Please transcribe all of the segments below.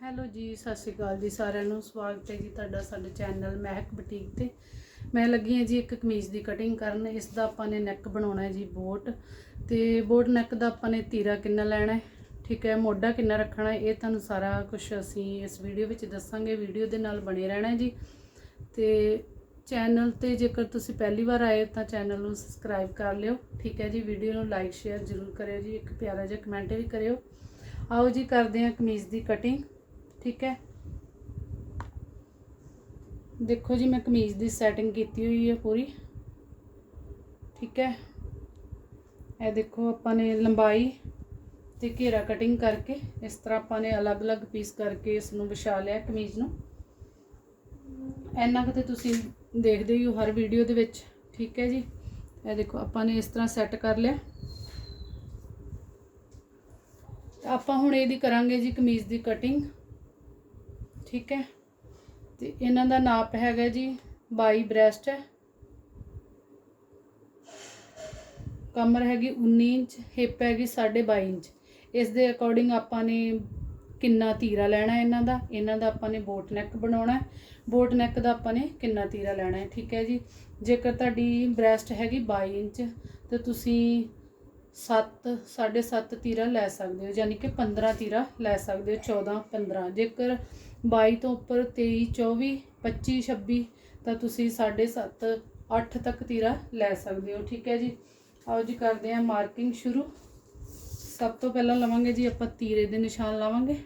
Hello ਜੀ, ਸਤਿ ਸ਼੍ਰੀ ਅਕਾਲ ਜੀ ਸਾਰਿਆਂ ਨੂੰ। ਸਵਾਗਤ ਹੈ ਜੀ ਤੁਹਾਡਾ ਸਾਡੇ ਚੈਨਲ ਮਹਿਕ ਬੁਟੀਕ ਤੇ। ਮੈਂ ਲੱਗੀ ਹਾਂ ਜੀ ਇੱਕ ਕਮੀਜ਼ ਦੀ ਕਟਿੰਗ ਕਰਨ। ਇਸ ਦਾ ਆਪਾਂ ਨੇ ਨੈਕ ਬਣਾਉਣਾ ਹੈ ਜੀ ਬੋਟ। ਤੇ ਬੋਟ ਨੈਕ ਦਾ ਆਪਾਂ ਨੇ ਤੀਰਾ ਕਿੰਨਾ ਲੈਣਾ ਹੈ? ਠੀਕ ਹੈ, ਮੋਢਾ ਕਿੰਨਾ ਰੱਖਣਾ ਹੈ? ਇਹ ਤੁਹਾਨੂੰ ਸਾਰਾ ਕੁਝ ਅਸੀਂ ਇਸ ਵੀਡੀਓ ਵਿੱਚ ਦੱਸਾਂਗੇ। ਵੀਡੀਓ ਦੇ ਨਾਲ ਬਣੇ ਰਹਿਣਾ ਜੀ। ਤੇ ਚੈਨਲ ਤੇ ਜੇਕਰ ਤੁਸੀਂ ਪਹਿਲੀ ਵਾਰ ਆਏ ਤਾਂ ਚੈਨਲ ਨੂੰ ਸਬਸਕ੍ਰਾਈਬ ਕਰ ਲਿਓ। ਠੀਕ ਹੈ ਜੀ ਵੀਡੀਓ ਨੂੰ ਲਾਈਕ ਸ਼ੇਅਰ ਜ਼ਰੂਰ ਕਰਿਓ ਜੀ। ਇੱਕ ਪਿਆਰਾ ਜਿਹਾ ਕਮੈਂਟ ਵੀ ਕਰਿਓ। ਆਓ ਜੀ, ਕਰਦੇ ਹਾਂ ਕਮੀਜ਼ ਦੀ ਕਟਿੰਗ ਠੀਕ ਹੈ? ਦੇਖੋ ਜੀ, ਮੈਂ ਕਮੀਜ਼ ਦੀ ਸੈਟਿੰਗ ਕੀਤੀ ਹੋਈ ਹੈ ਪੂਰੀ। ਠੀਕ ਹੈ? ਇਹ ਦੇਖੋ, ਆਪਾਂ ਨੇ ਲੰਬਾਈ ਤੇ ਘੇਰਾ ਕਟਿੰਗ ਕਰਕੇ ਇਸ ਤਰ੍ਹਾਂ ਆਪਾਂ ਨੇ ਅਲੱਗ-ਅਲੱਗ ਪੀਸ ਕਰਕੇ ਇਸ ਨੂੰ ਵਿਛਾ ਲਿਆ ਕਮੀਜ਼ ਨੂੰ। ਇੰਨਾ ਕੁ ਤੇ ਤੁਸੀਂ ਦੇਖਦੇ ਹੀ ਹੋ ਹਰ ਵੀਡੀਓ ਦੇ ਵਿੱਚ। ਠੀਕ ਹੈ ਜੀ? ਇਹ ਦੇਖੋ, ਆਪਾਂ ਨੇ ਇਸ ਤਰ੍ਹਾਂ ਸੈੱਟ ਕਰ ਲਿਆ। ਆਪਾਂ ਹੁਣ ਇਹਦੀ ਕਰਾਂਗੇ ਜੀ ਕਮੀਜ਼ ਦੀ ਕਟਿੰਗ ਠੀਕ ਹੈ। ਤੇ ਇਹਨਾਂ ਦਾ ਨਾਪ ਹੈਗਾ ਜੀ 22 ਬ੍ਰੈਸਟ ਹੈ। ਕਮਰ ਹੈਗੀ 19 ਇੰਚ, ਹਿਪ ਹੈਗੀ 22.5 ਇੰਚ। ਇਸ ਦੇ ਅਕੋਰਡਿੰਗ ਆਪਾਂ ਨੇ ਕਿੰਨਾ ਤੀਰਾ ਲੈਣਾ ਇਹਨਾਂ ਦਾ ਇਹਨਾਂ ਦਾ ਆਪਾਂ ਨੇ ਬੋਟ ਨੈਕ ਬਣਾਉਣਾ ਹੈ। ਬੋਟ ਨੈਕ ਦਾ ਆਪਾਂ ਨੇ ਕਿੰਨਾ ਤੀਰਾ ਲੈਣਾ ਹੈ, ਠੀਕ ਹੈ ਜੀ। ਜੇਕਰ ਤੁਹਾਡੀ ਬ੍ਰੈਸਟ ਹੈਗੀ 22 ਇੰਚ, ਤੇ ਤੁਸੀਂ 7 7.5 ਤੀਰਾ ਲੈ ਸਕਦੇ ਹੋ, ਯਾਨੀ ਕਿ 15 ਤੀਰਾ ਲੈ ਸਕਦੇ ਹੋ 14 15 ਜੇਕਰ 22 ਤੋਂ ਉੱਪਰ 23 24 25 26 ਤਾਂ ਤੁਸੀਂ 7.5 8 ਤੱਕ ਤੀਰਾ ਲੈ ਸਕਦੇ ਹੋ, ਠੀਕ ਹੈ ਜੀ? ਆਓ ਜੀ, ਕਰਦੇ ਹਾਂ ਮਾਰਕਿੰਗ ਸ਼ੁਰੂ। ਸਭ ਤੋਂ ਪਹਿਲਾਂ ਲਵਾਂਗੇ ਜੀ, ਆਪਾਂ ਤੀਰੇ ਦੇ ਨਿਸ਼ਾਨ ਲਾਵਾਂਗੇ।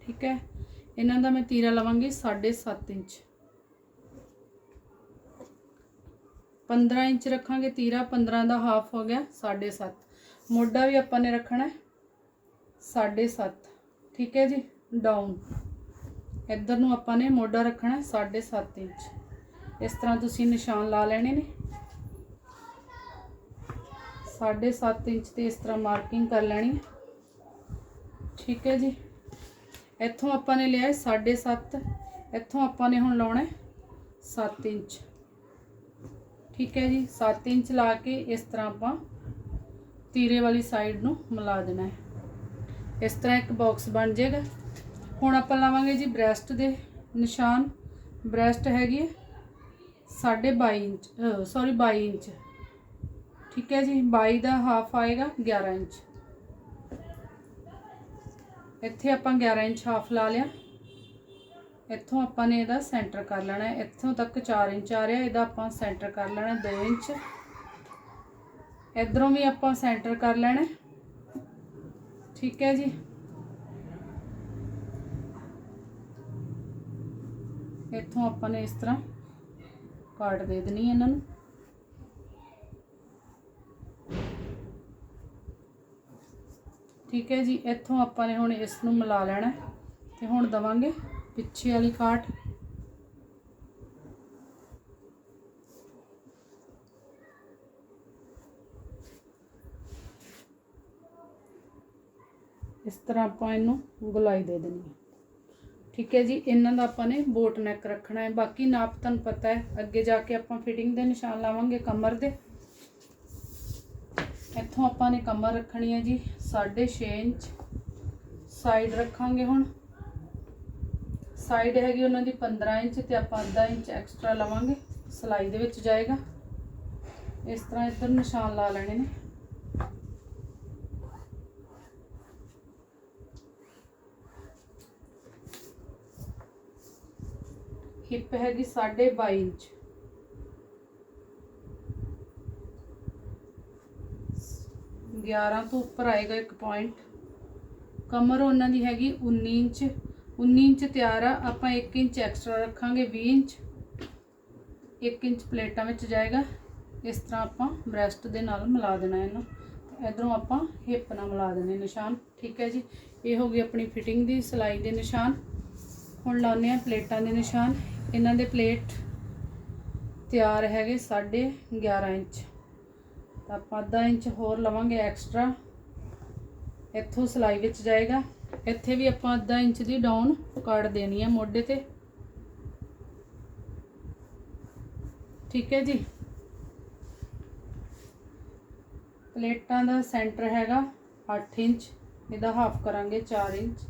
ਠੀਕ ਹੈ? ਇਹਨਾਂ ਦਾ ਮੈਂ ਤੀਰਾ ਲਵਾਂਗੀ 7.5 ਇੰਚ। 15 ਇੰਚ ਰੱਖਾਂਗੇ ਤੀਰਾ 15 ਦਾ ਹਾਫ ਹੋ ਗਿਆ 7.5 ਮੋਢਾ ਵੀ ਆਪਾਂ ਨੇ ਰੱਖਣਾ ਹੈ 7.5 ਠੀਕ ਹੈ ਜੀ ਡਾਊਨ ਇੱਧਰ ਨੂੰ ਆਪਾਂ ਨੇ ਮੋਢਾ ਰੱਖਣਾ ਹੈ 7.5 ਇੰਚ। ਇਸ ਤਰ੍ਹਾਂ ਤੁਸੀਂ ਨਿਸ਼ਾਨ ਲਾ ਲੈਣੇ ਨੇ। 7.5 ਇੰਚ ਤੇ ਇਸ ਤਰ੍ਹਾਂ ਮਾਰਕਿੰਗ ਕਰ ਲੈਣੀ ਹੈ। ਠੀਕ ਹੈ ਜੀ। ਇੱਥੋਂ ਆਪਾਂ ਨੇ ਲਿਆ 7.5 ਇੱਥੋਂ ਆਪਾਂ ਨੇ ਹੁਣ ਲਾਉਣਾ 7 ਇੰਚ। ਠੀਕ ਹੈ ਜੀ 7 ਇੰਚ ਲਾ ਕੇ ਇਸ ਤਰ੍ਹਾਂ ਆਪਾਂ ਤੀਰੇ ਵਾਲੀ ਸਾਈਡ ਨੂੰ ਮਿਲਾ ਦੇਣਾ ਹੈ। ਇਸ ਤਰ੍ਹਾਂ ਇੱਕ ਬਾਕਸ ਬਣ ਜਾਏਗਾ। ਹੁਣ ਆਪਾਂ ਲਾਵਾਂਗੇ ਜੀ ਬ੍ਰੈਸਟ ਦੇ ਨਿਸ਼ਾਨ। ਬ੍ਰੈਸਟ ਹੈਗੀ ਹੈ 22.5 ਇੰਚ ਸੌਰੀ 22 ਇੰਚ। ਠੀਕ ਹੈ ਜੀ 22 ਦਾ ਹਾਫ ਆਏਗਾ 11 ਇੰਚ। ਇੱਥੇ ਆਪਾਂ 11 ਇੰਚ ਹਾਫ ਲਾ ਲਿਆ। ਇੱਥੋਂ ਆਪਾਂ ਨੇ ਇਹਦਾ ਸੈਂਟਰ ਕਰ ਲੈਣਾ ਹੈ। ਇੱਥੋਂ ਤੱਕ 4 ਇੰਚ ਆ ਰਿਹਾ, ਇਹਦਾ ਆਪਾਂ ਸੈਂਟਰ ਕਰ ਲੈਣਾ 2 ਇੰਚ। ਇਧਰੋਂ ਵੀ ਆਪਾਂ ਸੈਂਟਰ ਕਰ ਲੈਣਾ ਠੀਕ ਹੈ ਜੀ। ਇੱਥੋਂ ਆਪਾਂ ਨੇ ਇਸ ਤਰ੍ਹਾਂ ਕਾਟ ਦੇ ਦੇਣੀ ਇਹਨਾਂ ਨੂੰ। ਠੀਕ ਹੈ ਜੀ, ਇੱਥੋਂ ਆਪਾਂ ਨੇ ਹੁਣ ਇਸ ਨੂੰ ਮਿਲਾ ਲੈਣਾ ਹੈ ਤੇ ਹੁਣ ਦਵਾਂਗੇ ਪਿੱਛੇ ਵਾਲੀ ਕਾਟ ਇਸ ਤਰ੍ਹਾਂ ਆਪਾਂ ਇਹਨੂੰ ਗੁਲਾਈ ਦੇ ਦੇਣੀ ਹੈ। ਠੀਕ ਹੈ ਜੀ, ਇਹਨਾਂ ਦਾ ਆਪਾਂ ਨੇ ਬੋਟ ਨੈਕ ਰੱਖਣਾ ਹੈ। ਬਾਕੀ ਨਾਪ ਤੁਹਾਨੂੰ ਪਤਾ ਹੈ, ਅੱਗੇ ਜਾ ਕੇ ਆਪਾਂ ਫਿਟਿੰਗ ਦੇ ਨਿਸ਼ਾਨ ਲਾਵਾਂਗੇ ਕਮਰ ਦੇ। ਇੱਥੋਂ ਆਪਾਂ ਨੇ ਕਮਰ ਰੱਖਣੀ ਹੈ ਜੀ 6.5 ਇੰਚ। ਸਾਈਡ ਰੱਖਾਂਗੇ ਹੁਣ। ਸਾਈਡ ਹੈਗੀ ਉਹਨਾਂ ਦੀ 15 ਇੰਚ ਤੇ ਆਪਾਂ ਅੱਧਾ ਇੰਚ ਐਕਸਟਰਾ ਲਵਾਂਗੇ। ਸਲਾਈ ਦੇ ਵਿੱਚ ਜਾਏਗਾ। ਇਸ ਤਰ੍ਹਾਂ ਇੱਧਰ ਨਿਸ਼ਾਨ ਲਾ ਲੈਣੇ ਨੇ। ਹਿੱਪ ਹੈਗੀ 22.5 ਇੰਚ। ਗਿਆਰਾਂ ਤੋਂ ਉੱਪਰ ਆਏਗਾ ਇੱਕ ਪੁਆਇੰਟ ਕਮਰ ਉਹਨਾਂ ਦੀ ਹੈਗੀ 19 ਇੰਚ। 19 ਇੰਚ ਤਿਆਰ ਆ, ਆਪਾਂ 1 ਇੰਚ ਐਕਸਟਰਾ ਰੱਖਾਂਗੇ 20 ਇੰਚ। 1 ਇੰਚ ਪਲੇਟਾਂ ਵਿੱਚ ਜਾਏਗਾ। ਇਸ ਤਰ੍ਹਾਂ ਆਪਾਂ ਬ੍ਰੈਸਟ ਦੇ ਨਾਲ ਮਿਲਾ ਦੇਣਾ ਇਹਨੂੰ। ਇਧਰੋਂ ਆਪਾਂ ਹਿੱਪ ਨਾਲ ਮਿਲਾ ਦੇਣੇ ਨਿਸ਼ਾਨ। ਠੀਕ ਹੈ ਜੀ? ਇਹ ਹੋ ਗਈ ਆਪਣੀ ਫਿਟਿੰਗ ਦੀ ਸਿਲਾਈ ਦੇ ਨਿਸ਼ਾਨ। ਹੁਣ ਲਾਉਂਦੇ ਆ ਪਲੇਟਾਂ ਦੇ ਨਿਸ਼ਾਨ। ਇਹਨਾਂ ਦੇ ਪਲੇਟ ਤਿਆਰ ਹੈਗੇ 11.5 ਇੰਚ। ਤਾਂ ਆਪਾਂ ਅੱਧਾ ਇੰਚ ਹੋਰ ਲਵਾਂਗੇ ਐਕਸਟਰਾ। ਇੱਥੋਂ ਸਿਲਾਈ ਵਿੱਚ ਜਾਏਗਾ। ਇੱਥੇ ਵੀ ਆਪਾਂ ਅੱਧਾ ਇੰਚ ਦੀ ਡਾਊਨ ਕੱਢ ਦੇਣੀ ਹੈ ਮੋਢੇ ਤੇ। ਠੀਕ ਹੈ ਜੀ। ਪਲੇਟਾਂ ਦਾ ਸੈਂਟਰ ਹੈਗਾ 8 ਇੰਚ, ਇਹਦਾ ਹਾਫ ਕਰਾਂਗੇ 4 ਇੰਚ।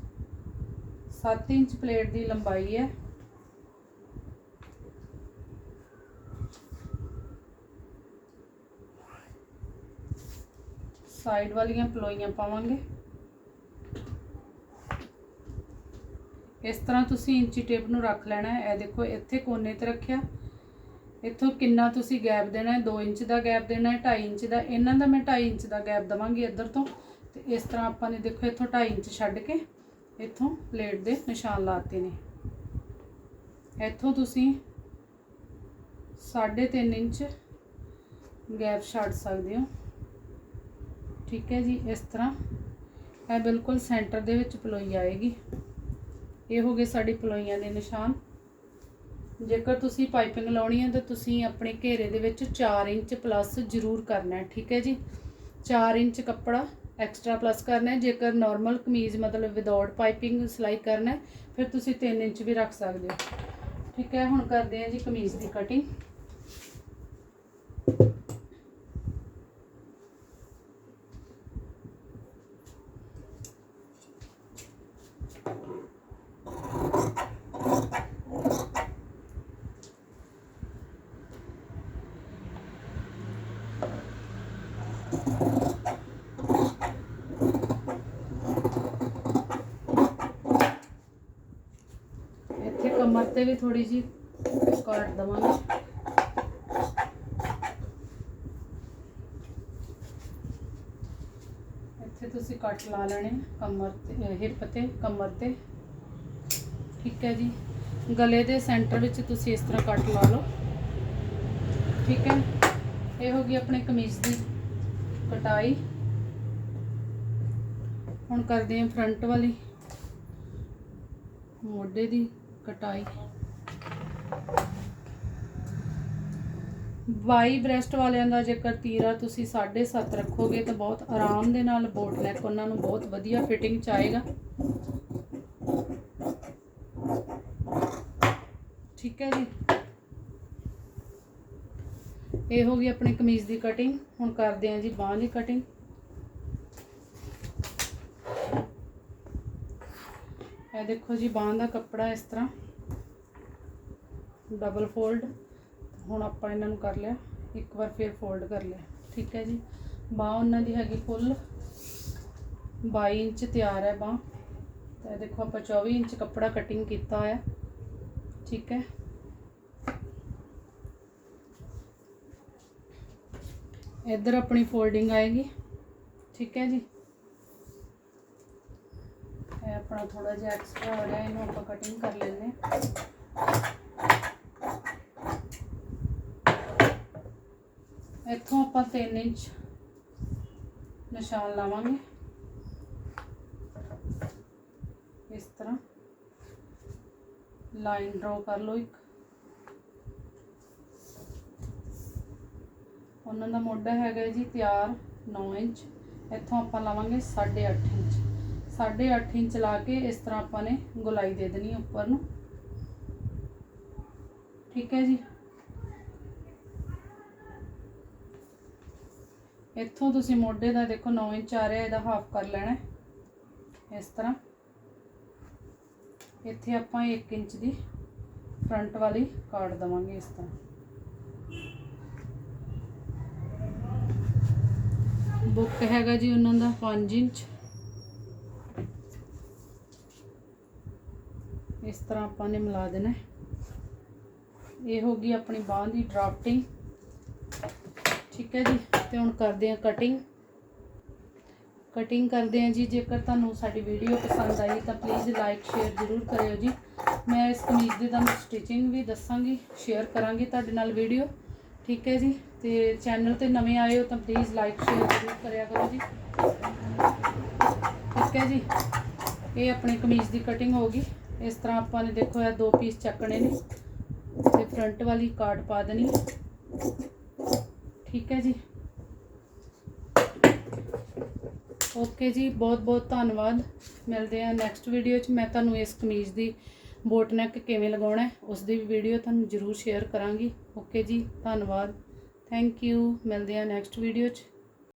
7 ਇੰਚ ਪਲੇਟ ਦੀ ਲੰਬਾਈ ਹੈ। ਸਾਈਡ ਵਾਲੀਆਂ ਪਲੋਈਆਂ ਪਾਵਾਂਗੇ। ਇਸ ਤਰ੍ਹਾਂ ਤੁਸੀਂ ਇੰਚੀ ਟੇਪ ਨੂੰ ਰੱਖ ਲੈਣਾ ਹੈ। ਇਹ ਦੇਖੋ, ਇੱਥੇ ਕੋਨੇ ਤੇ ਰੱਖਿਆ। ਇੱਥੋਂ ਕਿੰਨਾ ਤੁਸੀਂ ਗੈਪ ਦੇਣਾ ਹੈ? 2 ਇੰਚ ਦਾ ਗੈਪ ਦੇਣਾ ਹੈ 2.5 ਇੰਚ ਦਾ। ਇਹਨਾਂ ਦਾ ਮੈਂ 2.5 ਇੰਚ ਦਾ ਗੈਪ ਦਵਾਂਗੀ ਇੱਧਰ ਤੋਂ। ਤੇ ਇਸ ਤਰ੍ਹਾਂ ਆਪਾਂ ਨੇ ਦੇਖੋ, ਇੱਥੋਂ 2.5 ਇੰਚ ਛੱਡ ਕੇ ਇੱਥੋਂ ਪਲੇਟ ਦੇ ਨਿਸ਼ਾਨ ਲਾਤੇ ਨੇ। ਇੱਥੋਂ ਤੁਸੀਂ 3.5 ਇੰਚ ਗੈਪ ਛੱਡ ਸਕਦੇ ਹੋ। ਠੀਕ ਹੈ ਜੀ, ਇਸ ਤਰ੍ਹਾਂ। ਇਹ ਬਿਲਕੁਲ ਸੈਂਟਰ ਦੇ ਵਿੱਚ ਪਲੋਈ ਆਏਗੀ। ਇਹ ਹੋ ਗਏ ਸਾਡੀ ਪਲੋਈਆਂ ਦੇ ਨਿਸ਼ਾਨ। ਜੇਕਰ ਤੁਸੀਂ ਪਾਈਪਿੰਗ ਲਾਉਣੀ ਹੈ ਤਾਂ ਤੁਸੀਂ ਆਪਣੇ ਘੇਰੇ ਦੇ ਵਿੱਚ 4 ਇੰਚ ਪਲੱਸ ਜ਼ਰੂਰ ਕਰਨਾ ਹੈ, ਠੀਕ ਹੈ ਜੀ। 4 ਇੰਚ ਕੱਪੜਾ ਐਕਸਟਰਾ ਪਲੱਸ ਕਰਨਾ ਹੈ। ਜੇਕਰ ਨਾਰਮਲ ਕਮੀਜ਼ ਮਤਲਬ ਵਿਦਆਊਟ ਪਾਈਪਿੰਗ ਸਿਲਾਈ ਕਰਨਾ ਫਿਰ ਤੁਸੀਂ 3 ਇੰਚ ਵੀ ਰੱਖ ਸਕਦੇ ਹੋ। ਠੀਕ ਹੈ, ਹੁਣ ਕਰਦੇ ਹਾਂ ਜੀ ਕਮੀਜ਼ ਦੀ ਕਟਿੰਗ। ਇੱਥੇ ਕਮਰ ਤੇ ਵੀ ਥੋੜੀ ਜੀ ਕਾਟ ਦਵਾਂਗੇ। ਇੱਥੇ ਤੁਸੀਂ ਕੱਟ ਲਾ ਲੈਣੇ ਕਮਰ ਤੇ ਹਿੱਪ ਤੇ, ਕਮਰ ਤੇ। ਠੀਕ ਹੈ ਜੀ। ਗਲੇ ਦੇ ਸੈਂਟਰ ਵਿੱਚ ਤੁਸੀਂ ਇਸ ਤਰ੍ਹਾਂ ਕੱਟ ਲਾ ਲਓ। ਠੀਕ ਹੈ। ਇਹ ਹੋ ਗਈ ਆਪਣੇ ਕਮੀਜ਼ ਦੀ ਕਟਾਈ। ਹੁਣ ਕਰਦੇ ਹਾਂ ਫਰੰਟ ਵਾਲੀ। ਮੋਢੇ ਦੀ। ਕਟਾਈ। ਵਾਈ ਬ੍ਰੈਸਟ ਵਾਲਿਆਂ ਦਾ ਜੇਕਰ ਤੀਰਾ ਤੁਸੀਂ 7.5 ਰੱਖੋਗੇ ਤਾਂ ਬਹੁਤ ਆਰਾਮ ਦੇ ਨਾਲ ਬੋਟ ਨੈਕ ਉਹਨਾਂ ਨੂੰ ਬਹੁਤ ਵਧੀਆ ਫਿਟਿੰਗ ਚ ਆਏਗਾ। ਠੀਕ ਹੈ ਜੀ। ਇਹ ਹੋ ਗਈ ਆਪਣੀ ਕਮੀਜ਼ ਦੀ ਕਟਿੰਗ ਹੁਣ ਕਰਦੇ ਹਾਂ ਜੀ ਬਾਂਹ ਦੀ ਕਟਿੰਗ ਇਹ ਦੇਖੋ ਜੀ, ਬਾਂਹ ਦਾ ਕੱਪੜਾ ਇਸ ਤਰ੍ਹਾਂ। ਡਬਲ ਫੋਲਡ ਹੁਣ ਆਪਾਂ ਇਹਨਾਂ ਨੂੰ ਕਰ ਲਿਆ। ਇੱਕ ਵਾਰ ਫਿਰ ਫੋਲਡ ਕਰ ਲਿਆ। ਠੀਕ ਹੈ ਜੀ। ਬਾਂਹ ਉਹਨਾਂ ਦੀ ਹੈਗੀ ਫੁੱਲ 22 ਇੰਚ ਤਿਆਰ ਹੈ ਬਾਂਹ। ਤੇ ਇਹ ਦੇਖੋ, ਆਪਾਂ 24 ਇੰਚ ਕੱਪੜਾ ਕਟਿੰਗ ਕੀਤਾ ਹੋਇਆ। ਠੀਕ ਹੈ। ਇੱਧਰ ਆਪਣੀ ਫੋਲਡਿੰਗ ਆਏਗੀ। ਠੀਕ ਹੈ ਜੀ ਇਹ ਆਪਣਾ ਥੋੜਾ ਜਿਹਾ ਐਕਸਟਰਾ ਹੋ ਰਿਹਾ, ਇਹਨੂੰ ਆਪਾਂ ਕਟਿੰਗ ਕਰ ਲੈਂਦੇ ਇੱਥੋਂ ਆਪਾਂ 3 ਇੰਚ ਨਿਸ਼ਾਨ ਲਾਵਾਂਗੇ। ਇਸ ਤਰ੍ਹਾਂ। ਲਾਈਨ ਡਰਾ ਕਰ ਲਓ ਇੱਕ। ਉਹਨਾਂ ਦਾ ਮੋਢਾ ਹੈਗਾ ਜੀ ਤਿਆਰ 9 ਇੰਚ। ਇੱਥੋਂ ਆਪਾਂ ਲਾਵਾਂਗੇ 8.5 ਇੰਚ। 8.5 ਇੰਚ ਲਾ ਕੇ ਇਸ ਤਰ੍ਹਾਂ ਆਪਾਂ ਨੇ ਗੁਲਾਈ ਦੇ ਦੇਣੀ ਉੱਪਰ ਨੂੰ। ਠੀਕ ਹੈ ਜੀ। ਇੱਥੋਂ ਤੁਸੀਂ ਮੋਢੇ ਦਾ ਦੇਖੋ 9 ਇੰਚ ਆ ਰਿਹਾ, ਇਹਦਾ ਹਾਫ ਕਰ ਲੈਣਾ ਇਸ ਤਰ੍ਹਾਂ। ਇੱਥੇ ਆਪਾਂ 1 ਇੰਚ ਦੀ ਫਰੰਟ ਵਾਲੀ ਕਾਟ ਦਵਾਂਗੇ ਇਸ ਤਰ੍ਹਾਂ। ਬੁੱਕ ਹੈਗਾ ਜੀ ਉਹਨਾਂ ਦਾ 5 ਇੰਚ। ਇਸ ਤਰ੍ਹਾਂ ਆਪਾਂ ਨੇ ਮਿਲਾ ਦੇਣਾ ਇਹ ਹੋ ਗਈ ਆਪਣੀ ਬਾਂਹ ਦੀ ਡਰਾਫਟਿੰਗ ਠੀਕ ਹੈ ਜੀ, ਤੇ ਹੁਣ ਕਰਦੇ ਹਾਂ ਕਟਿੰਗ ਕਟਿੰਗ ਕਰਦੇ ਹਾਂ ਜੀ, ਜੇਕਰ ਤੁਹਾਨੂੰ ਸਾਡੀ ਵੀਡੀਓ ਪਸੰਦ ਆਈ ਤਾਂ ਪਲੀਜ਼ ਲਾਈਕ ਸ਼ੇਅਰ ਜ਼ਰੂਰ ਕਰਿਓ ਜੀ। ਮੈਂ ਇਸ ਕਮੀਜ਼ ਦੀ ਤੁਹਾਨੂੰ ਸਟਿਚਿੰਗ ਵੀ ਦੱਸਾਂਗੀ ਸ਼ੇਅਰ ਕਰਾਂਗੀ ਤੁਹਾਡੇ ਨਾਲ ਵੀਡੀਓ ਠੀਕ ਹੈ ਜੀ, ਤੇ ਚੈਨਲ ਤੇ ਨਵੇਂ ਆਏ ਹੋ ਤਾਂ ਪਲੀਜ਼ ਲਾਈਕ ਸ਼ੇਅਰ ਜ਼ਰੂਰ ਕਰਿਆ ਕਰੋ ਜੀ। ਠੀਕ ਹੈ ਜੀ, ਇਹ ਆਪਣੀ ਕਮੀਜ਼ ਦੀ ਕਟਿੰਗ ਹੋ ਗਈ। ਇਸ ਤਰ੍ਹਾਂ ਆਪਾਂ ਨੇ ਦੇਖੋ ਇਹ ਦੋ ਪੀਸ ਚੱਕਣੇ ਨੇ ਤੇ ਫਰੰਟ ਵਾਲੀ ਕਾਟ ਪਾ ਦੇਣੀ। ਠੀਕ ਹੈ ਜੀ। ਓਕੇ ਜੀ, ਬਹੁਤ ਬਹੁਤ ਧੰਨਵਾਦ। ਮਿਲਦੇ ਆ ਨੈਕਸਟ ਵੀਡੀਓ 'ਚ। ਮੈਂ ਤੁਹਾਨੂੰ ਇਸ ਕਮੀਜ਼ ਦੀ ਬੋਟ ਨੈਕ ਕਿਵੇਂ ਲਗਾਉਣਾ ਹੈ, ਉਸ ਦੀ ਵੀ ਵੀਡੀਓ ਤੁਹਾਨੂੰ ਜ਼ਰੂਰ ਸ਼ੇਅਰ ਕਰਾਂਗੀ। ਓਕੇ ਜੀ, ਧੰਨਵਾਦ। ਥੈਂਕ ਯੂ ਮਿਲਦੇ ਆ ਨੈਕਸਟ ਵੀਡੀਓ 'ਚ।